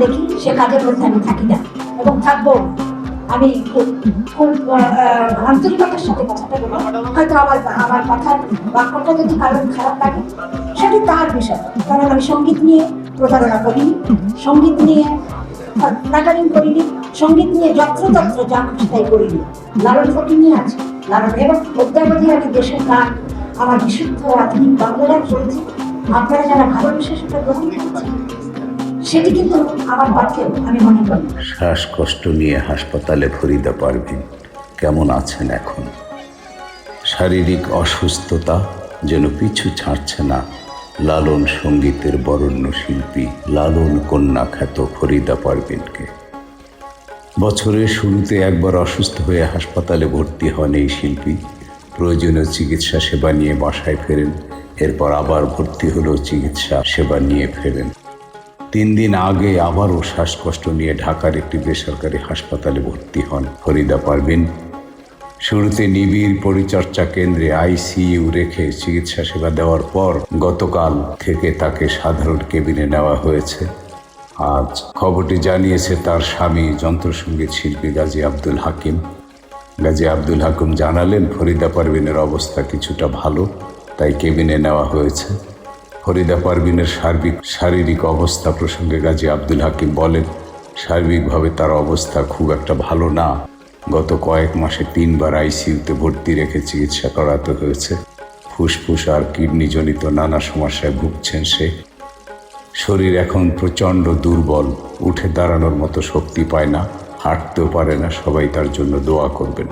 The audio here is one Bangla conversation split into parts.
দেখি সে কাজের মধ্যে আমি থাকি না। এবং থাকব, আমি আন্তরিকতার সাথে কথাটা বলব। হয়তো আমার আমার কথার বাক্যটা যদি কারণ খারাপ লাগে, সেটা তার বিষয়। কারণ আমি সংগীত নিয়ে প্রতারণা করিনি, সংগীত নিয়ে নাটারিং করিনি, সংগীত নিয়ে যত্রতত্র যা খুশি তাই করিনি। লালন ফটি নিয়ে আছে, লালন এবং অদ্যাবধি আমি দেশের গান আমার বিশুদ্ধ আধুনিক বাংলা গান করেছি। আপনারা যারা ভালোবেসে সেটা গ্রহণ করেছেন সেটি কিন্তু আমার আমি মনে করি। শ্বাসকষ্ট নিয়ে হাসপাতালে ফরিদা পারভিন কেমন আছেন এখন? শারীরিক অসুস্থতা যেন পিছু ছাড়ছে না। লালন সঙ্গীতের বরণ্য শিল্পী, লালন কন্যা খ্যাত ফরিদা পারভিনকে। বছরের শুরুতে একবার অসুস্থ হয়ে হাসপাতালে ভর্তি হন এই শিল্পী। প্রয়োজনীয় চিকিৎসা সেবা নিয়ে বাসায় ফেরেন, এরপর আবার ভর্তি হলেও চিকিৎসা সেবা নিয়ে ফেরেন। তিন দিন আগে আবারও শ্বাসকষ্ট নিয়ে ঢাকার একটি বেসরকারি হাসপাতালে ভর্তি হন ফরিদা পারভিন। শুরুতে নিবিড় পরিচর্যা কেন্দ্রে আইসিইউ রেখে চিকিৎসা সেবা দেওয়ার পর গতকাল থেকে তাকে সাধারণ কেবিনে নেওয়া হয়েছে। আজ খবরটি জানিয়েছে তার স্বামী যন্ত্রসঙ্গীত শিল্পী গাজী আব্দুল হাকিম। গাজী আব্দুল হাকিম জানালেন, ফরিদা পারভিনের অবস্থা কিছুটা ভালো, তাই কেবিনে নেওয়া হয়েছে। ফরিদা পারভিনের সার্বিক, শারীরিক অবস্থা প্রসঙ্গে গাজী আব্দুল হাকিম বলেন, সার্বিকভাবে তার অবস্থা খুব একটা ভালো না। গত কয়েক মাসে তিনবার আইসিইউতে ভর্তি রেখে চিকিৎসা করাতে হয়েছে। ফুসফুস আর কিডনিজনিত নানা সমস্যায় ভুগছেন সে। শরীর এখন প্রচণ্ড দুর্বল, উঠে দাঁড়ানোর মতো শক্তি পায় না, হাঁটতেও পারে না, সবাই তার জন্য দোয়া করবেন।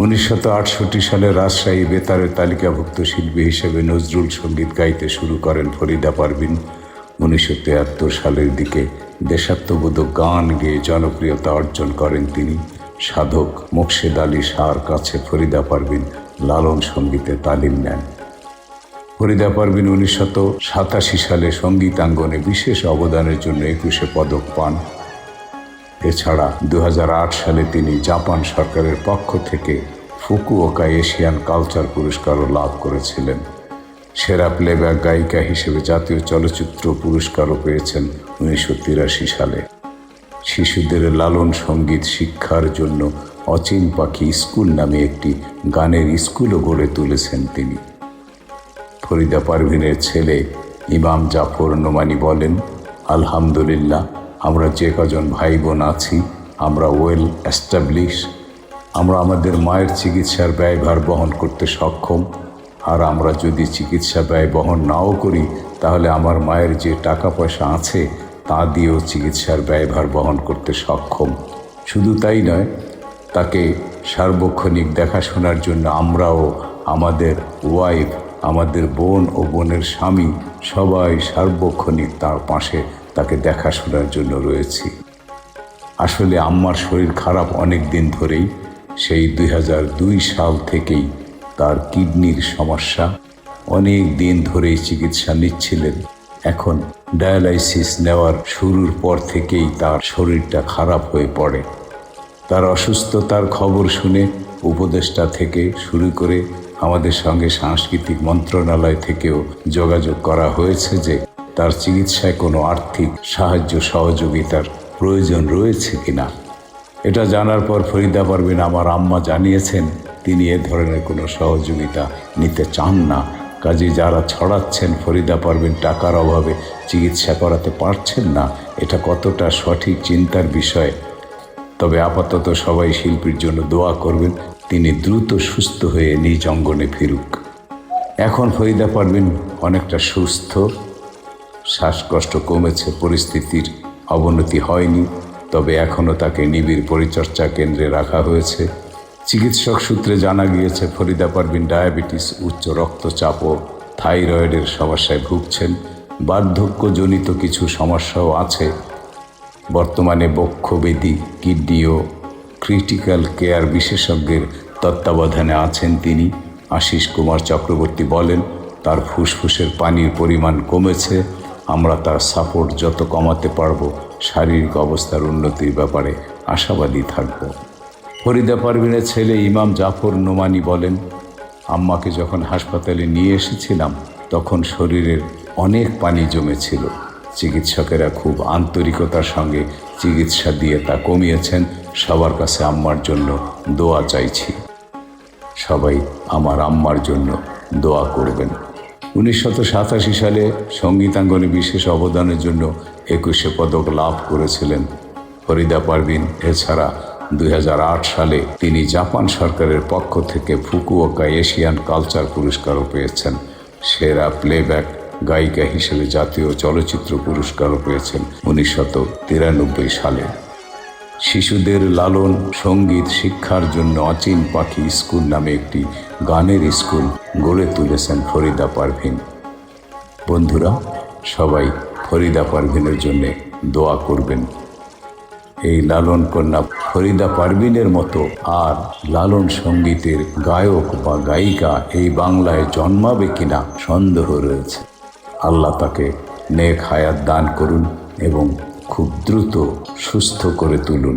উনিশশো আটষট্টি সালে রাজশাহী বেতারের তালিকাভুক্ত শিল্পী হিসেবে নজরুল সংগীত গাইতে শুরু করেন ফরিদা পারভিন। উনিশশো তেয়াত্তর সালের দিকে দেশাত্মবোধক গান গেয়ে জনপ্রিয়তা অর্জন করেন তিনি। সাধক মোকশেদ আলী শাহর কাছে ফরিদা পারভিন লালন সঙ্গীতে তালিম নেন। ফরিদা পারভিন উনিশশত সাতাশি সালে সঙ্গীতাঙ্গনে বিশেষ অবদানের জন্য একুশে পদক পান। এছাড়া দু হাজার আট সালে তিনি জাপান সরকারের পক্ষ থেকে ফুকুওকা এশিয়ান কালচার পুরস্কারও লাভ করেছিলেন। সেরা প্লেব্যাক গায়িকা হিসেবে জাতীয় চলচ্চিত্র পুরস্কারও পেয়েছেন উনিশশো তিরাশি সালে। শিশুদের লালন সংগীত শিক্ষার জন্য অচিন পাখি স্কুল নামে একটি গানের স্কুলও গড়ে তুলেছেন তিনি। ফরিদা পারভিনের ছেলে ইমাম জাফর নোমানি বলেন, আলহামদুলিল্লাহ আমরা যে কজন ভাই বোন আছি, আমরা ওয়েল অ্যাস্টাবলিশ আমরা আমাদের মায়ের চিকিৎসার ব্যয়ভার বহন করতে সক্ষম, আর আমরা যদি চিকিৎসা ব্যয় বহন নাও করি, তাহলে আমার মায়ের যে টাকা পয়সা আছে, তা দিয়েও চিকিৎসার ব্যয়ভার বহন করতে সক্ষম। শুধু তাই নয়, তাকে সার্বক্ষণিক দেখাশোনার জন্য আমরাও আমাদের ওয়াইফ আমাদের বোন ও বোনের স্বামী সবাই সার্বক্ষণিক তার পাশে তাকে দেখাশোনার জন্য রয়েছি। আসলে আম্মার শরীর খারাপ অনেক দিন ধরেই, সেই দুই হাজার দুই সাল থেকেই তার কিডনির সমস্যা। অনেক দিন ধরেই চিকিৎসা নিচ্ছিলেন। এখন ডায়ালাইসিস নেওয়ার শুরুর পর থেকেই তার শরীরটা খারাপ হয়ে পড়ে। তার অসুস্থতার খবর শুনে উপদেষ্টা থেকে শুরু করে আমাদের সঙ্গে সাংস্কৃতিক মন্ত্রণালয় থেকেও যোগাযোগ করা হয়েছে যে তার চিকিৎসায় কোনো আর্থিক সাহায্য সহযোগিতার প্রয়োজন রয়েছে কিনা? এটা জানার পর ফরিদা পারভিন আমার আম্মা জানিয়েছেন, তিনি এ ধরনের কোনো সহযোগিতা নিতে চান না। কাজে যারা ছড়াচ্ছেন ফরিদা পারভিন টাকার অভাবে চিকিৎসা করাতে পারছেন না, এটা কতটা সঠিক চিন্তার বিষয়। তবে আপাতত সবাই শিল্পীর জন্য দোয়া করবেন, তিনি দ্রুত সুস্থ হয়ে নিজ অঙ্গনে ফিরুক। এখন ফরিদা পারভিন অনেকটা সুস্থ শ্বাসকষ্ট কমেছে, পরিস্থিতির অবনতি হয়নি, তবে এখনও তাকে নিবিড় পরিচর্যা কেন্দ্রে রাখা হয়েছে। চিকিৎসক সূত্রে জানা গিয়েছে ফরিদা পারভিন ডায়াবেটিস, উচ্চ রক্তচাপ ও থাইরয়েডের সমস্যায় ভুগছেন। বার্ধক্যজনিত কিছু সমস্যাও আছে। বর্তমানে বক্ষবেদী, কিডনি ও ক্রিটিক্যাল কেয়ার বিশেষজ্ঞের তত্ত্বাবধানে আছেন তিনি। আশিস কুমার চক্রবর্তী বলেন, তার ফুসফুসের পানির পরিমাণ কমেছে আমরা তার সাপোর্ট যত কমাতে পারব, শারীরিক অবস্থার উন্নতির ব্যাপারে আশাবাদী থাকব। ফরিদা পারভিনের ছেলে ইমাম জাফর নোমানি বলেন, আম্মাকে যখন হাসপাতালে নিয়ে এসেছিলাম, তখন শরীরের অনেক পানি জমেছিল। চিকিৎসকেরা খুব আন্তরিকতার সঙ্গে চিকিৎসা দিয়ে তা কমিয়েছেন। সবার কাছে আম্মার জন্য দোয়া চাইছি। সবাই আমার আম্মার জন্য দোয়া করবেন। উনিশশত সাতাশি সালে সঙ্গীতাঙ্গনে বিশেষ অবদানের জন্য একুশে পদক লাভ করেছিলেন। ফরিদা পারভিন, এছাড়া দুই হাজার আট সালে তিনি জাপান সরকারের পক্ষ থেকে ফুকুওকা এশিয়ান কালচার পুরস্কারও পেয়েছেন। সেরা প্লেব্যাক গায়িকা হিসেবে জাতীয় চলচ্চিত্র পুরস্কারও পেয়েছেন তিরানব্বই সালে। শিশুদের লালন সংগীত শিক্ষার জন্য অচিন পাখি স্কুল নামে একটি গানের স্কুল গড়ে তুলেছেন ফরিদা পারভিন। বন্ধুরা, সবাই ফরিদা পারভিনের জন্যে দোয়া করবেন। এই লালন কন্যা ফরিদা পারভিনের মতো আর লালন সঙ্গীতের গায়ক বা গায়িকা এই বাংলায় জন্মাবে কিনা সন্দেহ রয়েছে। আল্লাহ তাকে নেক হায়াত দান করুন এবং খুব দ্রুত সুস্থ করে তুলুন।